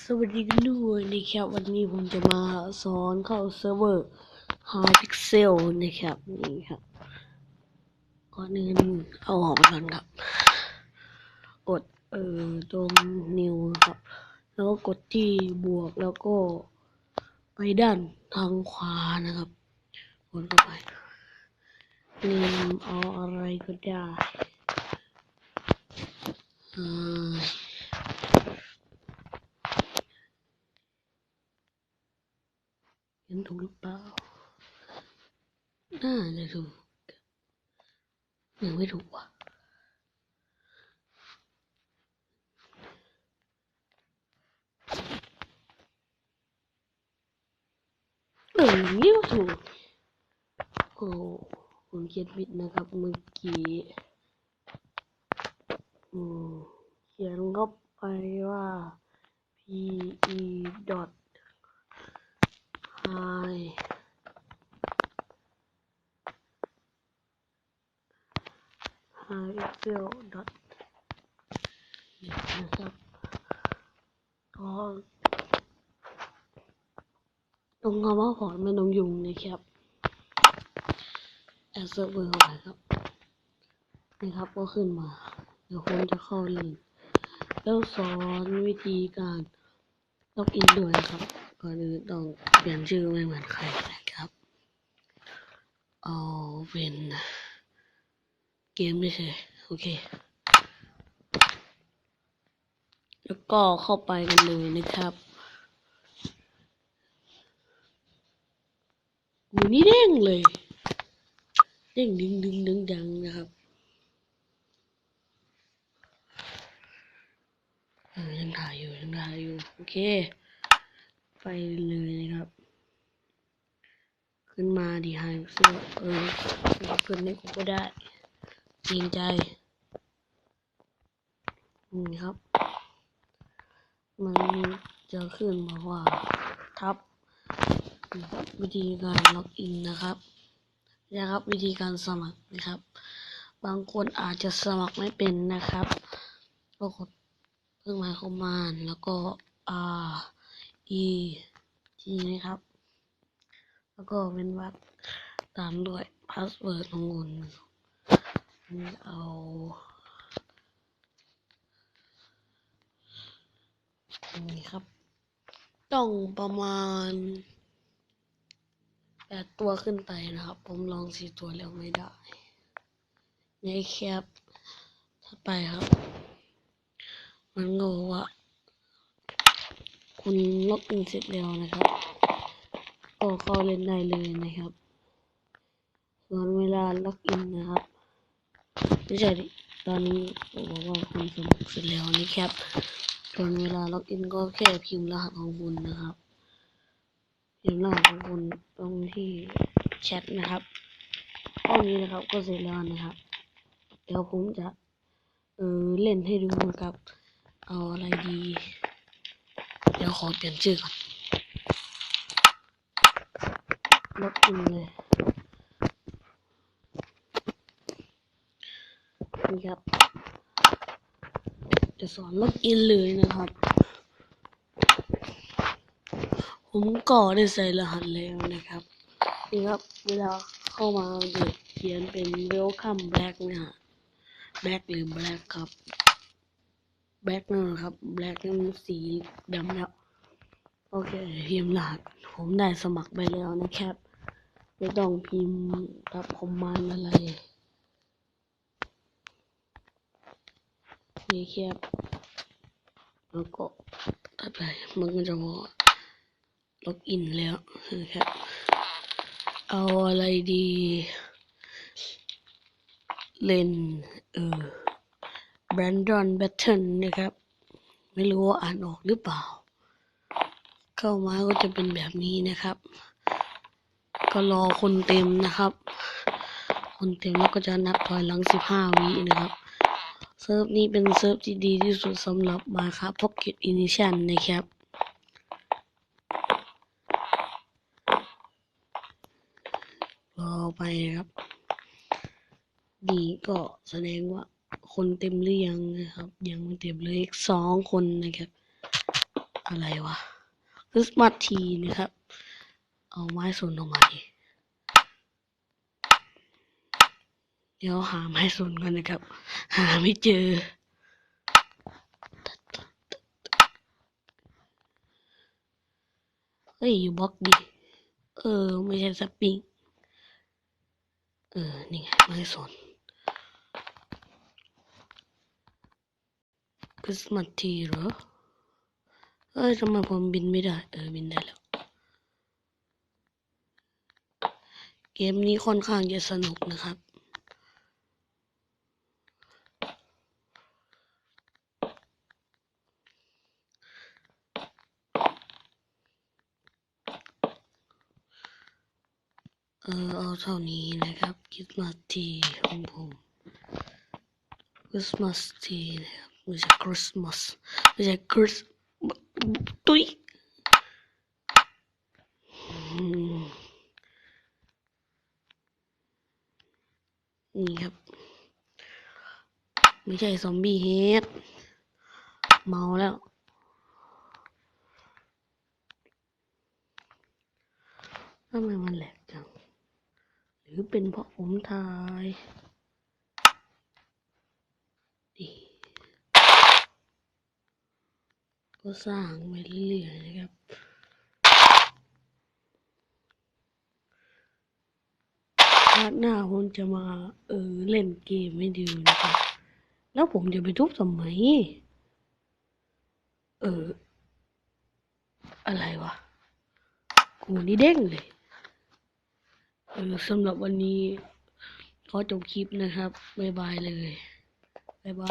สวัสดีกันด้วยนะครับวันนี้ผมจะมาสอนเข้าเซิร์ฟเวอร์ High Pixel นะครับนี่ครับก่อนอื่นเอาออกไปก่อนครับ กดเอ่อตรง new ครับ แล้วก็กดที่บวกแล้วก็ไปด้านทางขวานะครับกดเข้าไปเนมเอาอะไรก็ได้อ่า เห็นถูกหรือเปล่า น่าจะถูก ยังไม่ถูกว่ะเอออย่างนี้ก็ถูกโอ้ผมเขียนผิดนะครับเมื่อกี้อืมเขียนเข้าไปว่า p e dot i high excel dot นะครับก็ตรงคำว่าพอร์ตไม่ต้องยุงนะครับแอดเซิร์เวอร์ขครับนี่ครับ ก็ขึ้นมา เดี๋ยวผมจะเข้าลิงก์แล้วสอนวิธีการล็อกอินด้วยครับ ก่อนอื่นต้องเปลี่ยนชื่อไม่เหมือนใครนะครับ เอาเป็นเกมไม่ใช่ เค แล้วก็เข้าไปกันเลยนะครับอยู่นี่เด้งเลย เด้งดึงดึงดึงดังนะครับยังถ่ายอยู่ยังถ่ายอยู่ โอเค ไปเลยนะครับ ขึ้นมาดีไฮเสื้อเออเพื่อนนี่กูก็ได้จริงใจ นี่ครับ มันจะขึ้นมาว่าทับนะครับวิธีการล็อกอินนะครับนะครับวิธีการสมัครนะครับ บางคนอาจจะสมัครไม่เป็นนะครับก็กดเครื่องหมายคอมมานด์แล้วก็ R E G นะครับ แล้วก็เป็นวัดตามด้วยพาสเวิร์ดของคุณเอา นี่ครับ ต้องประมาณแปดตัวขึ้นไปนะครับ ผมลองสี่ตัวแล้วไม่ได้ในแคปถัดไปครับ มันก็บอกว่าคุณล็อกอินเสร็จแล้วนะครับ ก็เข้าเล่นได้เลยนะครับ ส่วนเวลาล็อกอินนะครับไม่ใช่ดิตอนนี้ผมบอกว่าคุณสมัครเสร็จแล้วนะครับ ส่วนเวลาล็อกอินก็แค่พิมพ์รหัสของคุณนะครับพิมพ์รหัสของคุณตรงที่แชทนะครับข้อนี้นะครับก็เสร็จแล้วนะครับ เดี๋ยวผมจะเออเล่นให้ดูนะครับ เอาอะไรดี เดี๋ยวขอเปลี่ยนชื่อก่อนล็อกอินเลยนี่ครับ จะสอนล็อกอินเลยนะครับ ผมก็ได้ใส่รหัสแล้วนะครับ นี่ครับ เวลาเข้ามาเด็กเขียนเป็น welcome back นะฮะ back หรือ black ครับ black นะครับ black นั่นสีดำแล้ว โอเคพิมพ์รหัสผมได้สมัครไปแล้วนะครับ ไม่ต้องพิมพ์กับคอมมานด์อะไร นี่แคบแล้วก็ถัดไปมันก็จะบอกล็อกอินแล้วนะครับ เอาอะไรดี เล่น เออ Brandon Battle นะครับ ไม่รู้ว่าอ่านออกหรือเปล่า เข้ามาก็จะเป็นแบบนี้นะครับ ก็รอคนเต็มนะครับ คนเต็มแล้วก็จะนับถอยหลัง15วินะครับ เซิร์ฟนี้เป็นเซิร์ฟที่ดีที่สุดสำหรับ Minecraft Pocket Edition นะครับ รอไปครับ ดีก็แสดงว่าคนเต็มหรือยังนะครับ ยังไม่เต็มเลยอีกสองคนนะครับ อะไรวะคริสต์มาสทีนะครับ เอาไม้ส่วนออกมาดิ เดี๋ยวหาไม้สนกันนะครับ หาไม่เจอ เฮ้ย อยู่บล็อกดิ เออ ไม่ใช่สปริง เออ นี่ไงไม้สนคริสต์มาสทีเหรอ เอ้ยทำไมผมบินไม่ได้ เออ บินได้แล้วเกมนี้ค่อนข้างจะสนุกนะครับ เออเอาเท่านี้นะครับคริสต์มาสทีของผมคริสต์มาสทีนะครับไม่ใช่คริสต์มาสไม่ใช่คริสตุ้ยนี่ครับ ไม่ใช่ซอมบี้เฮดเมาแล้วทำไมมันแหลก หรือเป็นเพราะผมทายดีก็สร้างไปเรื่อยๆนะครับ ชาติหน้าผมจะมาเออเล่นเกมให้ดูนะครับ แล้วผมจะไปทุบทำไมเออ อะไรวะ กูนี่เด้งเลย สำหรับวันนี้ ขอจบคลิปนะครับ บ๊ายบายเลย บ๊ายบาย